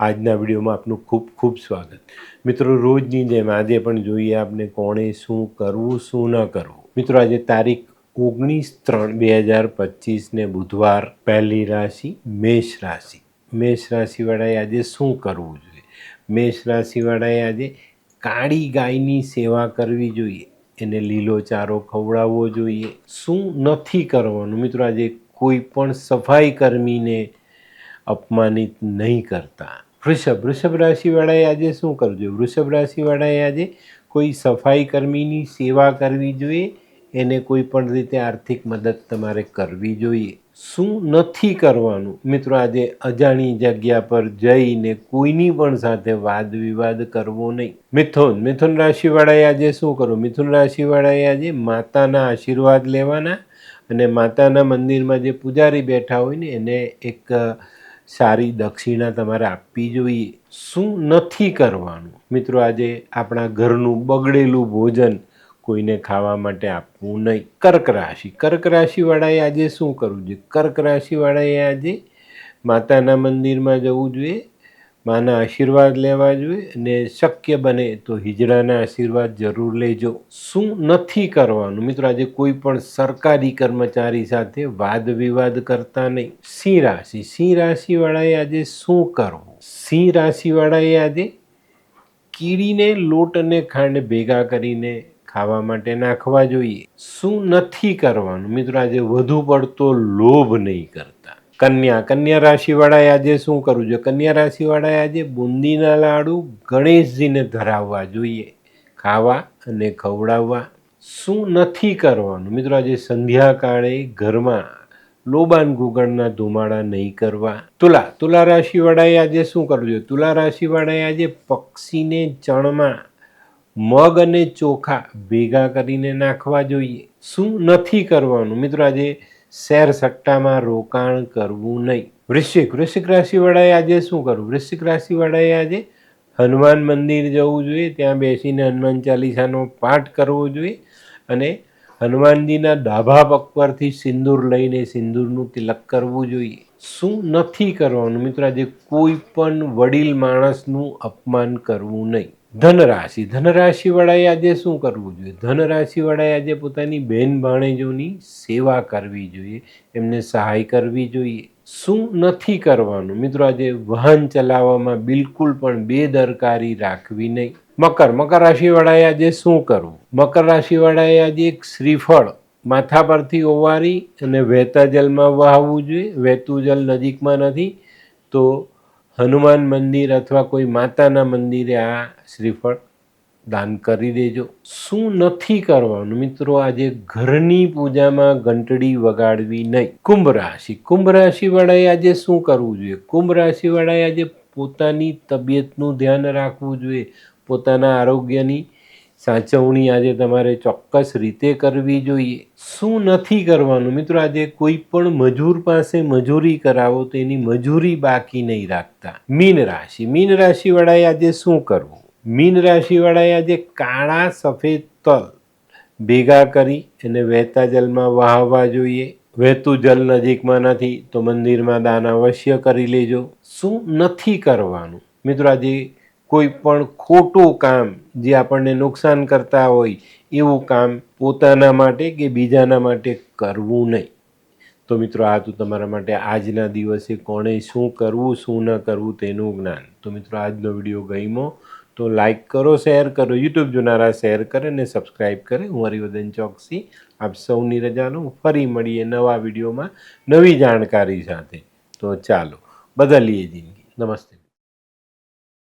આજના વિડીયોમાં આપનું ખૂબ ખૂબ સ્વાગત. મિત્રો, રોજની જેમ આજે પણ જોઈએ આપને કોણે શું કરવું, શું ન કરવું. મિત્રો, આજે તારીખ ઓગણીસ ત્રણ બે હજાર પચીસને બુધવાર, પહેલી રાશિ, મેષ રાશિ. મેષ રાશિવાળાએ આજે શું કરવું જોઈએ? મેષ રાશિવાળાએ આજે કાળી ગાયની સેવા કરવી જોઈએ. એને લીલો ચારો ખવડાવવો જોઈએ. શું નથી કરવાનું? મિત્રો, આજે કોઈ પણ સફાઈ કર્મીને અપમાનિત નહીં કરતા. વૃષભ. વૃષભ રાશિવાળાએ આજે શું કરવું જોઈએ વૃષભ રાશિવાળાએ આજે કોઈ સફાઈ કર્મીની સેવા કરવી જોઈએ, એને કોઈ પણ રીતે આર્થિક મદદ તમારે કરવી જોઈએ. શું નથી કરવાનું? મિત્રો, આજે અજાણી જગ્યા પર જઈને કોઈની પણ સાથે વાદ વિવાદ કરવો નહીં. મિથુન. મિથુન રાશિવાળાએ આજે શું કરવું મિથુન રાશિવાળાએ આજે માતાના આશીર્વાદ લેવાના અને માતાના મંદિરમાં જે પૂજારી બેઠા હોય ને, એને એક સારી દક્ષિણા તમારે આપવી જોઈએ. શું નથી કરવાનું? મિત્રો, આજે આપણા ઘરનું બગડેલું ભોજન કોઈને ખાવા માટે આપવું નહીં. કર્ક રાશિ. કર્ક રાશિવાળાએ આજે શું કરવું જોઈએ? કર્ક રાશિવાળાએ આજે માતાના મંદિરમાં જવું જોઈએ. માના આશીર્વાદ લેવા જોઈએ અને શક્ય બને તો હિજડાના આશીર્વાદ જરૂર લેજો. શું નથી કરવાનું? મિત્રો, આજે કોઈ પણ સરકારી કર્મચારી સાથે વાદ વિવાદ કરતા નહીં. સિંહ રાશિ. સિંહ રાશિવાળાએ આજે શું કરવું? સિંહ રાશિવાળાએ આજે કીડીને લોટ અને ખાંડ ભેગા કરીને ખાવા માટે નાખવા જોઈએ. શું નથી કરવાનું? મિત્રો, આજે વધુ પડતો લોભ નહીં કરતા. કન્યા. કન્યા રાશિવાળાએ આજે શું કરવું જોઈએ? કન્યા રાશિવાળાએ આજે બુંદીના લાડુ ગણેશજીને ધરાવવા જોઈએ. ખાવા અને ખવડાવવા. શું નથી કરવાનું? મિત્રો, આજે સંધ્યાકાળે ઘરમાં લોબાન ગુગળના ધુમાડા નહીં કરવા. તુલા. તુલા રાશિવાળાએ આજે શું કરવું જોઈએ? તુલા રાશિવાળાએ આજે પક્ષીને ચણમાં મગ અને ચોખા ભેગા કરીને નાખવા જોઈએ. શું નથી કરવાનું? મિત્રો, આજે શેર સટ્ટામાં રોકાણ કરવું નહીં. વૃશ્ચિક વૃશ્ચિક રાશિવાળાએ આજે શું કરવું? વૃશ્ચિક રાશિવાળાએ આજે હનુમાન મંદિર જવું જોઈએ, ત્યાં બેસીને હનુમાન ચાલીસાનો પાઠ કરવો જોઈએ અને હનુમાનજીના ડાભા પગ પરથી સિંદૂર લઈને સિંદૂરનું તિલક કરવું જોઈએ. શું નથી કરવાનું? મિત્રો, આજે કોઈ પણ વડીલ માણસનું અપમાન કરવું નહીં. ધનરાશિ. ધનરાશિવાળાએ આજે શું કરવું જોઈએ? ધનરાશિવાળાએ આજે પોતાની બહેન ભાણેજોની સેવા કરવી જોઈએ, એમને સહાય કરવી જોઈએ. શું નથી કરવાનું? મિત્રો, આજે વાહન ચલાવવામાં બિલકુલ પણ બેદરકારી રાખવી નહીં. મકર. મકર રાશિવાળાએ આજે શું કરવું? મકર રાશિવાળાએ આજે એક શ્રીફળ માથા પરથી ઓવારી અને વહેતા જલમાં વહાવવું જોઈએ. વહેતું જલ નજીકમાં નથી, તો હનુમાન મંદિર અથવા કોઈ માતાના મંદિરે આ શ્રીફળ દાન કરી દેજો. શું નથી કરવાનું? મિત્રો, આજે ઘરની પૂજામાં ઘંટડી વગાડવી નહીં. કુંભ રાશિ. કુંભ રાશિવાળાએ આજે શું કરવું જોઈએ? કુંભ રાશિવાળાએ આજે પોતાની તબિયતનું ધ્યાન રાખવું જોઈએ. પોતાના આરોગ્યની સાચવણી આજે તમારે ચોક્કસ રીતે કરવી જોઈએ. શું નથી કરવાનું? મિત્રો, આજે કોઈ પણ મજૂર પાસે મજૂરી કરાવો તો એની મજૂરી બાકી નહીં રાખતા. મીન રાશિ. મીન રાશિવાળાએ આજે શું કરવું? મીન રાશિવાળાએ આજે કાળા સફેદ તલ ભેગા કરી અને વહેતા જલમાં વહાવવા જોઈએ. વહેતું જલ નજીકમાં નથી તો મંદિરમાં દાન અવશ્ય કરી લેજો. શું નથી કરવાનું? મિત્રો, આજે કોઈ પણ ખોટું કામ જે આપણને નુકસાન કરતા હોય, એવું કામ પોતાના માટે કે બીજાના માટે કરવું નહીં. તો મિત્રો, આ તો તમારા માટે આજના દિવસે કોણે શું કરવું, શું ન કરવું તેનું જ્ઞાન. તો મિત્રો, આજનો વીડિયો ગઈમો તો લાઇક કરો, શેર કરો, યુટ્યુબ જોનારા શેર કરે અને સબસ્ક્રાઈબ કરે. હું હરિવર્ધન ચોકસી, આપ સૌની રજાનું ફરી મળીએ નવા વિડીયોમાં નવી જાણકારી સાથે. તો ચાલો, બદલીએ જિંદગી. નમસ્તે.